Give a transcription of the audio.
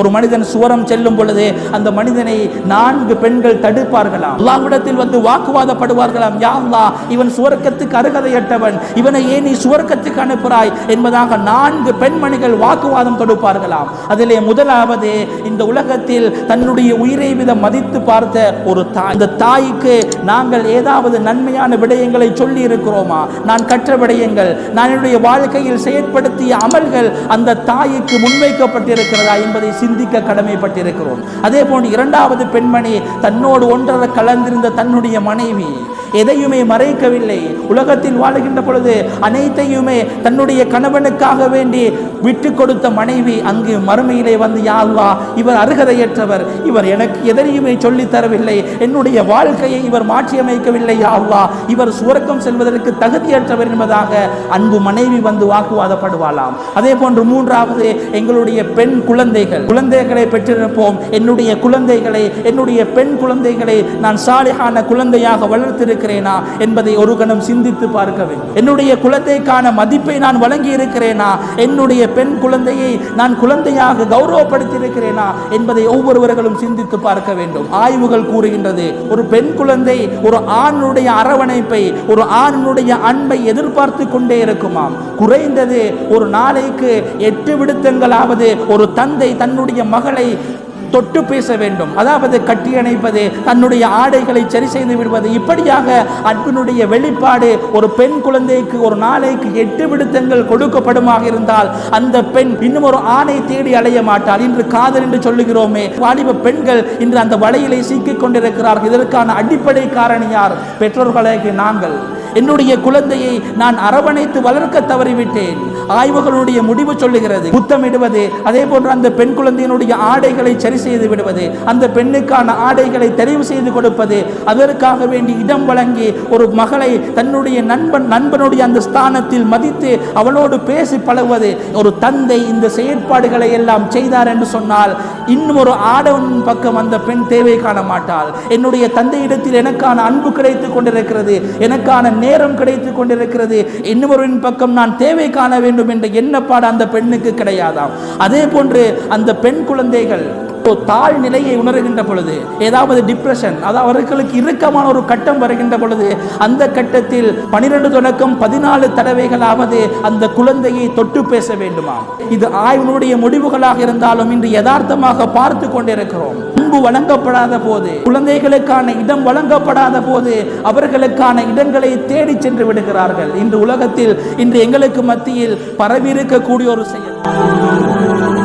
ஒரு மனிதன் சுவரம் செல்லும் பொழுது அந்த மனிதனை நான்கு பெண்கள் தடுப்பார்களாம். அல்லாஹ்விடத்தில் வந்து வாக்குவாதப்படுவார்களாம். யாவ்லா இவன் சுவர்க்கத்துக்கு அருகதையற்றவன் இவனை ஏன் நீ சுவர்க்கத்துக்கு அனுப்புகிறாய் என்பதாக நான்கு பெண்மணிகள் வாக்குவாதம் தொடுப்பார்களாம். அதிலே முதலாவது இந்த உலகத்தில் தன்னுடைய உயிரை வித மதித்து பார்த்த ஒரு தாய். இந்த தாய்க்கு நாங்கள் ஏதாவது நன்மையான விடயங்களை சொல்லி இருக்கிறோமா நான் கற்ற விடயங்கள் நான் என்னுடைய வாழ்க்கையில் செயற்படுத்திய அமல்கள் அந்த தாய்க்கு முன்வைக்கப்பட்டிருக்கிறதா என்பதை சிந்திக்க கடமைப்பட்டிருக்கிறோம். அதே போன்று இரண்டாவது பெண்மணி தன்னோடு ஒன்றரை கலந்திருந்த தன்னுடைய மனைவி எதையுமே மறைக்கவில்லை. உலகத்தில் வாழுகின்ற பொழுது அனைத்தையுமே தன்னுடைய கணவனுக்காக வேண்டி விட்டு கொடுத்த மனைவி அங்கு மறுமையிலே வந்து யாழ்வா இவர் அருகதையற்றவர். இவர் எனக்கு எதையுமே சொல்லித்தரவில்லை என்னுடைய வாழ்க்கையை இவர் மாற்றியமைக்கவில்லை யாழ்வா இவர் சுவர்க்கம் செல்வதற்கு தகுதியற்றவர் என்பதாக அன்பு மனைவி வந்து வாக்குவாதப்படுவாளாம். அதே போன்று மூன்றாவது எங்களுடைய பெண் குழந்தைகள். குழந்தைகளை பெற்றிருப்போம். என்னுடைய குழந்தைகளை என்னுடைய பெண் குழந்தைகளை நான் சாலிஹான குழந்தையாக வளர்த்திருக்க இருக்கிறேனா என்பதை ஒரு கணம் சிந்தித்து பார்க்க வேண்டும். என்னுடைய குழந்தைக்கான மதிப்பை நான் வழங்கி இருக்கிறேனா? என்னுடைய பெண் குழந்தையை நான் குழந்தையாக கௌரவப்படுத்தியிருக்கிறேனா? என்பதை ஒவ்வொருவர்களும் சிந்தித்து பார்க்க வேண்டும். ஆய்வுகள் கூறுகின்றது ஒரு பெண் குழந்தை ஒரு ஆணுடைய அரவணைப்பை ஒரு ஆணுடைய அன்பை எதிர்பார்த்து கொண்டே இருக்குமாம். குறைந்தது ஒரு நாளைக்கு எட்டு விடுத்தங்களாவது ஒரு தந்தை தன்னுடைய மகளை தொட்டு பேச வேண்டும். அதாவது கட்டி அணைப்பது தன்னுடைய ஆடைகளை சரி செய்து விடுவது. இப்படியாக அன்பினுடைய வெளிப்பாடு ஒரு பெண் குழந்தைக்கு ஒரு நாளைக்கு எட்டு விடுத்தங்கள் கொடுக்கப்படுமாக இருந்தால் அந்த பெண் இன்னும் ஒரு ஆணை தேடி அலைய மாட்டார் இன்று காதல் என்று சொல்லுகிறோமே வாலிப பெண்கள் இன்று அந்த வலையிலே சிக்கிக் கொண்டிருக்கிறார்கள். இதற்கான அடிப்படை காரணி யார்? நாங்கள். என்னுடைய குழந்தையை நான் அரவணைத்து வளர்க்க தவறிவிட்டேன். ஆய்வுகளுடைய முடிவு சொல்லுகிறது புத்தமிடுவது அதே போன்று அந்த பெண் குழந்தையினுடைய ஆடைகளை சரி செய்து விடுவது அந்த பெண்ணுக்கான ஆடைகளை தெரிவு செய்து கொடுப்பது அதற்காக வேண்டி இடம் வழங்கி ஒரு மகளை தன்னுடைய நண்பன் நண்பனுடைய அந்த ஸ்தானத்தில் மதித்து அவளோடு பேசி பழகுவது ஒரு தந்தை இந்த செயற்பாடுகளை எல்லாம் செய்தார் என்று சொன்னால் இன்னும் ஒரு ஆடவன் பக்கம் அந்த பெண் தேவை காண மாட்டாள். என்னுடைய தந்தையிடத்தில் எனக்கான அன்பு கிடைத்துக் கொண்டிருக்கிறது எனக்கான நேரம் கிடைத்துக் கொண்டிருக்கிறது. இன்னொருவரின் பக்கம் நான் தேவை காண வேண்டும் என்ற எண்ணப்பாடு அந்த பெண்ணுக்கு கிடையாதாம். அதே போன்று அந்த பெண் குழந்தைகள் தாழ் நிலையை உணர்கின்ற பொழுது ஏதாவது டிப்ரெஷன் அதாவது அவர்களுக்கு இறுக்கமான ஒரு கட்டம் வருகின்ற பொழுது அந்த கட்டத்தில் பனிரெண்டு தொடக்கம் பதினாலு தடவைகளாவது அந்த குழந்தையை தொட்டு பேச வேண்டுமா? இது ஆய்வினுடைய முடிவுகளாக இருந்தாலும் இன்று யதார்த்தமாக பார்த்து கொண்டிருக்கிறோம். அன்பு வழங்கப்படாத போது குழந்தைகளுக்கான இடம் வழங்கப்படாத போது அவர்களுக்கான இடங்களை தேடி சென்று விடுகிறார்கள். இன்று உலகத்தில் இன்று எங்களுக்கு மத்தியில் பரவி இருக்கக்கூடிய ஒரு செயல்.